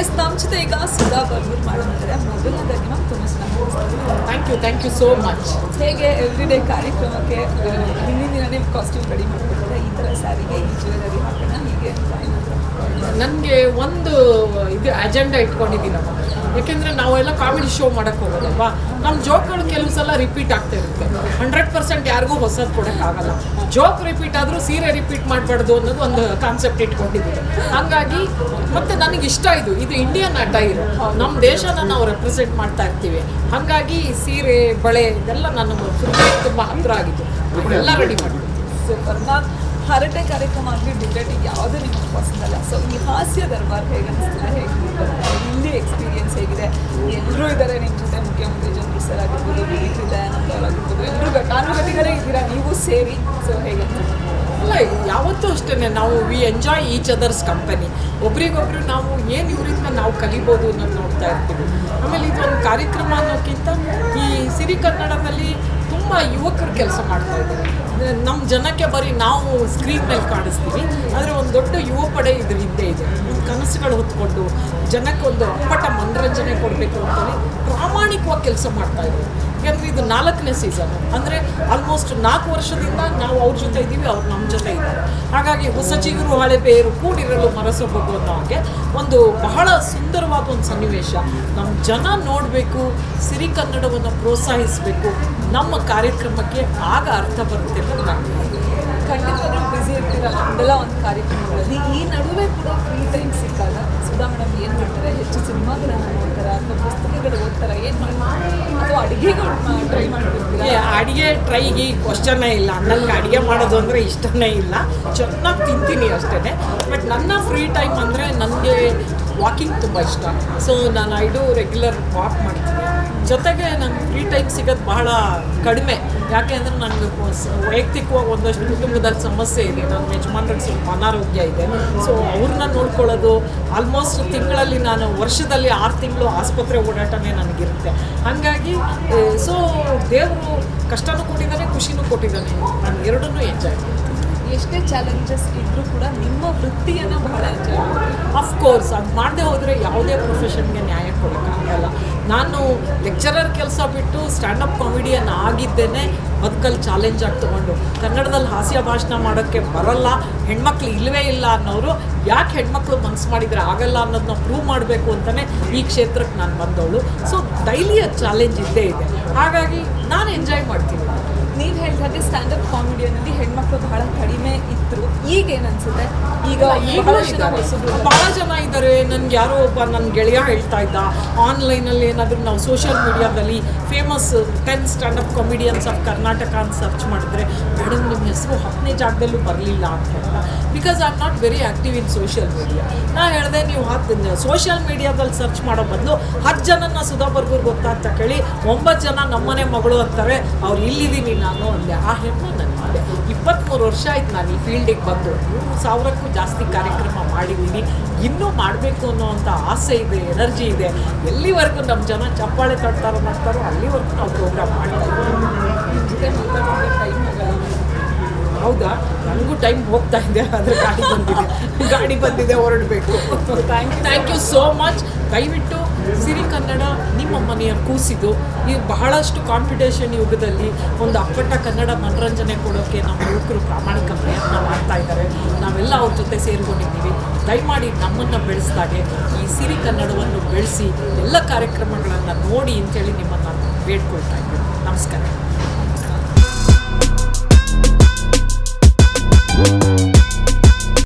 S ನಮ್ಮ ಜೊತೆ ಈಗ ಸುಧಾ ಬರ್ಬೋದು ಮಾಡಿದ್ದಾರೆ ಮೊದಲನೇದಾಗಿ ಮ್ಯಾಮ್ ತುಂಬ thank you thank you so much ಹೇಗೆ ಎವ್ರಿ ಡೇ ಕಾರ್ಯಕ್ರಮಕ್ಕೆ ಹಿಂದಿನ ದಿನ ದಿನನೇ ಕಾಸ್ಟ್ಯೂಮ್ ರೆಡಿ ಮಾಡ್ಕೊಡ್ತಾರೆ ಈ ಥರ ಸ್ಯಾರಿಗೆ ಈ ಜ್ಯುವೆಲರಿ ಹಾಕೋಣ ಹೀಗೆ ನನಗೆ ಒಂದು ಇದು ಅಜೆಂಡಾ ಇಟ್ಕೊಂಡಿದ್ದೀನಮ್ಮ ಯಾಕೆಂದರೆ ನಾವೆಲ್ಲ ಕಾಮಿಡಿ ಶೋ ಮಾಡೋಕ್ಕೆ ಹೋಗೋದಲ್ವಾ? ನಮ್ಮ ಜೋಕ್ಗಳು ಕೆಲವು ಸಲ ರಿಪೀಟ್ ಆಗ್ತಾ ಇರುತ್ತೆ. ಹಂಡ್ರೆಡ್ ಪರ್ಸೆಂಟ್ ಯಾರಿಗೂ ಹೊಸದು ಕೊಡೋಕ್ಕಾಗಲ್ಲ ಜೋಕ್ ರಿಪೀಟ್ ಆದರೂ ಸೀರೆ ರಿಪೀಟ್ ಮಾಡಬಾರ್ದು ಅನ್ನೋದು ಒಂದು ಕಾನ್ಸೆಪ್ಟ್ ಇಟ್ಕೊಂಡಿದ್ದೀನಿ ಹಾಗಾಗಿ ಮತ್ತೆ ನನಗೆ ಇಷ್ಟ ಇದು. ಇದು ಇಂಡಿಯನ್ ಅಟೈರ್ ನಮ್ಮ ದೇಶನ ನಾವು ರೆಪ್ರೆಸೆಂಟ್ ಮಾಡ್ತಾ ಇರ್ತೀವಿ. ಹಾಗಾಗಿ ಸೀರೆ, ಬಳೆ ಇದೆಲ್ಲ ನನ್ನ ತುಂಬಾ ಹತ್ತಿರ ಆಗಿತ್ತು ಎಲ್ಲ ರೆಡಿ ಮ್ಯಾಮ್ ಹರಟೆ ಕಾರ್ಯಕ್ರಮ ಆಗಲಿ ಡಿಬೇಟ್ ಯಾವುದೇ ನಿಮಗೆ ಅಲ್ಲ. ಸೊ ಈ ಹಾಸ್ಯ ದರ್ಬಾರ್ ಹೇಗೆ ಅನಿಸ್ತದೆ ಹೇಗೆ ಇಲ್ಲಿ ಎಕ್ಸ್ಪೀರಿಯೆನ್ಸ್ ಹೇಗಿದೆ. ಎಲ್ಲರೂ ಇದ್ದಾರೆ ನಿಮ್ಮ ಜೊತೆ, ಮುಖ್ಯಮಂತ್ರಿ ಜನರು ಸರ್ ಆಗಿರ್ಬೋದು ದಯಾನಂದ ಆಗಿರ್ಬೋದು ಎಲ್ಲರೂ ಘಟಾನುಘಟಿಗಳೇ ಇದ್ದೀರಾ? ನೀವು ಸೇರಿ ಸೊ ಹೇಗೆ? ಅಲ್ಲ, ಯಾವತ್ತೂ ಅಷ್ಟೇ ನಾವು we enjoy each other's company ಒಬ್ರಿಗೊಬ್ರು ನಾವು ಏನು ಇವರಿಂದ ನಾವು ಕಲಿಬೋದು ಅನ್ನೋದು ನೋಡ್ತಾ ಇರ್ತೀವಿ. ಆಮೇಲೆ ಇದೊಂದು ಕಾರ್ಯಕ್ರಮ ಅನ್ನೋಕ್ಕಿಂತ ಈ ಸಿರಿ ಕನ್ನಡದಲ್ಲಿ ತುಂಬ ಯುವಕರು ಕೆಲಸ ಮಾಡ್ತಾ ಇದ್ದಾರೆ. ನಮ್ಮ ಜನಕ್ಕೆ ಬರೀ ನಾವು ಸ್ಕ್ರೀನ್ ಮೇಲೆ ಕಾಣಿಸ್ತೀವಿ. ಆದರೆ ಒಂದು ದೊಡ್ಡ ಯುವ ಪಡೆ ಇದ್ರ ಹಿಂದೆ ಇದೆ. ಒಂದು ಕನಸುಗಳು ಹೊತ್ಕೊಂಡು ಜನಕ್ಕೆ ಒಂದು ಅಪ್ಪಟ ಮನರಂಜನೆ ಕೊಡಬೇಕು ಅಂತೇಳಿ ಪ್ರಾಮಾಣಿಕವಾಗಿ ಕೆಲಸ ಮಾಡ್ತಾ ಇದ್ದಾರೆ. ಯಾಕಂದರೆ ಇದು ನಾಲ್ಕನೇ ಸೀಸನ್ ಅಂದರೆ ಆಲ್ಮೋಸ್ಟ್ ನಾಲ್ಕು ವರ್ಷದಿಂದ ನಾವು ಅವ್ರ ಜೊತೆ ಇದ್ದೀವಿ, ಅವ್ರು ನಮ್ಮ ಜೊತೆ ಇದ್ದಾರೆ. ಹಾಗಾಗಿ ಹೊಸ ಚಿಗುರು, ಹಳೆ ಬೇರು ಕೂಡಿರಲು ಮರಸಬಹುದು ಅನ್ನೋ ಹಾಗೆ ಒಂದು ಬಹಳ ಸುಂದರವಾದ ಒಂದು ಸನ್ನಿವೇಶ. ನಮ್ಮ ಜನ ನೋಡಬೇಕು, ಸಿರಿ ಕನ್ನಡವನ್ನು ಪ್ರೋತ್ಸಾಹಿಸಬೇಕು. ನಮ್ಮ ಕಾರ್ಯಕ್ರಮಕ್ಕೆ ಆಗ ಅರ್ಥ ಬರುತ್ತೆ. ಖಂಡಿತವಾಗ್ಲೂ ಬ್ಯುಸಿ ಇರ್ತೀರಲ್ಲ ಒಂದಲ್ಲ ಒಂದು ಕಾರ್ಯಕ್ರಮಗಳಲ್ಲಿ ಈ ನಡುವೆ ಕೂಡ ಫ್ರೀ ಟೈಮ್ ಸಿಕ್ಕಾಗ ಸುಧಾ ಮೇಡಮ್ ಏನು ಮಾಡ್ತಾರೆ? ಹೆಚ್ಚು ಸಿನಿಮಾಗಳನ್ನು ಅಥವಾ ಪುಸ್ತಕಗಳು ಓದ್ತಾರೆ. ಏನು ಮಾಡ್ತಾರೆ? ಅಥವಾ ಅಡುಗೆಗಳು ಟ್ರೈ ಏ, ಅಡಿಗೆ ಟ್ರೈಗೆ ಇಲ್ಲ. ನನಗೆ ಅಡುಗೆ ಮಾಡೋದು ಅಂದರೆ ಇಷ್ಟನೇ ಇಲ್ಲ. ಚೆನ್ನಾಗಿ ತಿಂತೀನಿ ಅಷ್ಟೇ ಬಟ್ ನನ್ನ ಫ್ರೀ ಟೈಮ್ ಅಂದರೆ ನನಗೆ ವಾಕಿಂಗ್ ತುಂಬ ಇಷ್ಟ. ಸೊ ನಾನು ಐ ಡೂ ರೆಗ್ಯುಲರ್ ವಾಕ್ ಮಾಡ್ತೀನಿ. ಜೊತೆಗೆ ನನಗೆ ಫ್ರೀ ಟೈಮ್ ಸಿಗೋದು ಬಹಳ ಕಡಿಮೆ. ಯಾಕೆ ಅಂದರೆ ನನಗೆ ವೈಯಕ್ತಿಕವಾಗಿ ಒಂದಷ್ಟು ಕುಟುಂಬದಲ್ಲಿ ಸಮಸ್ಯೆ ಇದೆ. ನನ್ನ ಯಜಮಾನ್ರಿಗೆ ಸ್ವಲ್ಪ ಅನಾರೋಗ್ಯ ಇದೆ. ಸೊ ಅವ್ರನ್ನ ನೋಡ್ಕೊಳ್ಳೋದು ಆಲ್ಮೋಸ್ಟ್ ತಿಂಗಳಲ್ಲಿ ನಾನು ವರ್ಷದಲ್ಲಿ ಆರು ತಿಂಗಳು ಆಸ್ಪತ್ರೆ ಓಡಾಟನೇ ನನಗಿರುತ್ತೆ. ಹಾಗಾಗಿ ಸೊ ದೇವರು ಕಷ್ಟನೂ ಕೊಟ್ಟಿದ್ದಾನೆ, ಖುಷಿನೂ ಕೊಟ್ಟಿದ್ದಾನೆ. ನಾನು ಎರಡನ್ನೂ ಎಂಜಾಯ್ ಎಷ್ಟೇ ಚಾಲೆಂಜಸ್ ಇದ್ರೂ ಕೂಡ ನಿಮ್ಮ ವೃತ್ತಿಯನ್ನು ಬಹಳ ಮಾಡ್ತೀವಿ. ಅಫ್ಕೋರ್ಸ್ ಅದು ಮಾಡದೆ ಹೋದರೆ ಯಾವುದೇ ಪ್ರೊಫೆಷನ್ಗೆ ನ್ಯಾಯ ಕೊಡೋಕ್ಕಾಗಲ್ಲ. ನಾನು ಲೆಕ್ಚರರ್ ಕೆಲಸ ಬಿಟ್ಟು ಸ್ಟ್ಯಾಂಡಪ್ ಕಾಮಿಡಿಯನ್ ಆಗಿದ್ದೇನೆ ಬದುಕಲ್ಲಿ ಚಾಲೆಂಜ್ ಆಗಿ ತೊಗೊಂಡು. ಕನ್ನಡದಲ್ಲಿ ಹಾಸ್ಯ ಭಾಷಣ ಮಾಡೋಕ್ಕೆ ಬರಲ್ಲ, ಹೆಣ್ಮಕ್ಳು ಇಲ್ಲವೇ ಇಲ್ಲ ಅನ್ನೋರು ಯಾಕೆ ಹೆಣ್ಮಕ್ಳು ಮನಸ್ಸು ಮಾಡಿದರೆ ಆಗಲ್ಲ ಅನ್ನೋದನ್ನ ಪ್ರೂವ್ ಮಾಡಬೇಕು ಅಂತಲೇ ಈ ಕ್ಷೇತ್ರಕ್ಕೆ ನಾನು ಬಂದವಳು. ಸೊ ಡೈಲಿ ಚಾಲೆಂಜ್ ಇದ್ದೇ ಇದೆ. ಹಾಗಾಗಿ ನಾನು ಎಂಜಾಯ್ ಮಾಡ್ತೀನಿ. ನೀವು ಹೇಳಿದಾಗೆ ಸ್ಟ್ಯಾಂಡಪ್ ಕಾಮಿಡಿಯನ್ನಲ್ಲಿ ಹೆಣ್ಮಕ್ಳು ಬಹಳ ಕಡಿಮೆ ಈಗ ಏನು ಅನ್ಸುತ್ತೆ ಈಗ ಬಹಳಷ್ಟು ಹೊಸಬ್ರು. ಭಾಳ ಜನ ಇದ್ದಾರೆ. ನನ್ಗೆ ಯಾರೋ ಒಬ್ಬ ನನ್ನ ಗೆಳೆಯ ಹೇಳ್ತಾ ಇದ್ದ. ಆನ್ಲೈನಲ್ಲಿ ಏನಾದರೂ ನಾವು ಸೋಷಿಯಲ್ ಮೀಡಿಯಾದಲ್ಲಿ famous ten standup comedians of Karnataka ಅಂತ ಸರ್ಚ್ ಮಾಡಿದ್ರೆ ಮೇಡಮ್ ನಿಮ್ಮ ಹೆಸರು ಹತ್ತನೇ ಜಾಗದಲ್ಲೂ ಬರಲಿಲ್ಲ ಅಂತ ಹೇಳ್ತಾ because I am not very active in social media ನಾ ಹೇಳಿದೆ ನೀವು ಹತ್ತು ಸೋಷಿಯಲ್ ಮೀಡಿಯಾದಲ್ಲಿ ಸರ್ಚ್ ಮಾಡೋ ಬದಲು ಹತ್ತು ಜನನ ಸುಧಾ ಬರ್ಗೂರ್ ಗೊತ್ತಾ ಅಂತ ಕೇಳಿ ಒಂಬತ್ತು ಜನ ನಮ್ಮನೆ ಮಗಳು ಅಂತಾರೆ ಅವ್ರು ಇಲ್ಲಿದ್ದೀನಿ ನಾನು ಅಂದೆ. ಆ ಹೆಣ್ಣು ನನಗೆ ಇಪ್ಪತ್ತ್ಮೂರು ವರ್ಷ ಆಯ್ತು ನಾನು ಈ ಫೀಲ್ಡಿಗೆ ಬಂದು. ಮೂರು ಸಾವಿರಕ್ಕೂ ಜಾಸ್ತಿ ಕಾರ್ಯಕ್ರಮ ಮಾಡಿದ್ದೀನಿ. ಇನ್ನೂ ಮಾಡಬೇಕು ಅನ್ನೋವಂಥ ಆಸೆ ಇದೆ ಎನರ್ಜಿ ಇದೆ. ಎಲ್ಲಿವರೆಗೂ ನಮ್ಮ ಜನ ಚಪ್ಪಾಳೆ ತಡ್ತಾರೋ ಮಾಡ್ತಾರೋ ಅಲ್ಲಿವರೆಗೂ ನಾವು ಪ್ರೋಗ್ರಾಮ್ ಮಾಡ್ತೀವಿ ಹೌದಾ? ನನಗೂ ಟೈಮ್ ಹೋಗ್ತಾ ಇದೆ ಆದರೆ ಗಾಡಿ ಬಂದಿದೆ. ಗಾಡಿ ಬಂದಿದೆ ಹೊರಡಬೇಕು. Thank you thank you so much ದಯವಿಟ್ಟು ಸಿರಿ ಕನ್ನಡ ನಿಮ್ಮ ಮನೆಯ ಕೂಸಿದು. ಈ ಬಹಳಷ್ಟು ಕಾಂಪಿಟೇಷನ್ ಯುಗದಲ್ಲಿ ಒಂದು ಅಪ್ಪಟ್ಟ ಕನ್ನಡ ಮನರಂಜನೆ ಕೊಡೋಕ್ಕೆ ನಮ್ಮ ಯುವಕರು ಪ್ರಾಮಾಣಿಕ ಪ್ರಯತ್ನ ಮಾಡ್ತಾ ಇದ್ದಾರೆ. ನಾವೆಲ್ಲ ಅವ್ರ ಜೊತೆ ಸೇರಿಕೊಂಡಿದ್ದೀವಿ. ದಯಮಾಡಿ ನಮ್ಮನ್ನು ಬೆಳೆಸ್ದಾಗೆ ಈ ಸಿರಿ ಕನ್ನಡವನ್ನು ಬೆಳೆಸಿ ಎಲ್ಲ ಕಾರ್ಯಕ್ರಮಗಳನ್ನು ನೋಡಿ ಅಂತೇಳಿ ನಿಮ್ಮನ್ನು ಬೇಡ್ಕೊಳ್ತಾ ಇದ್ದೀನಿ ನಮಸ್ಕಾರ.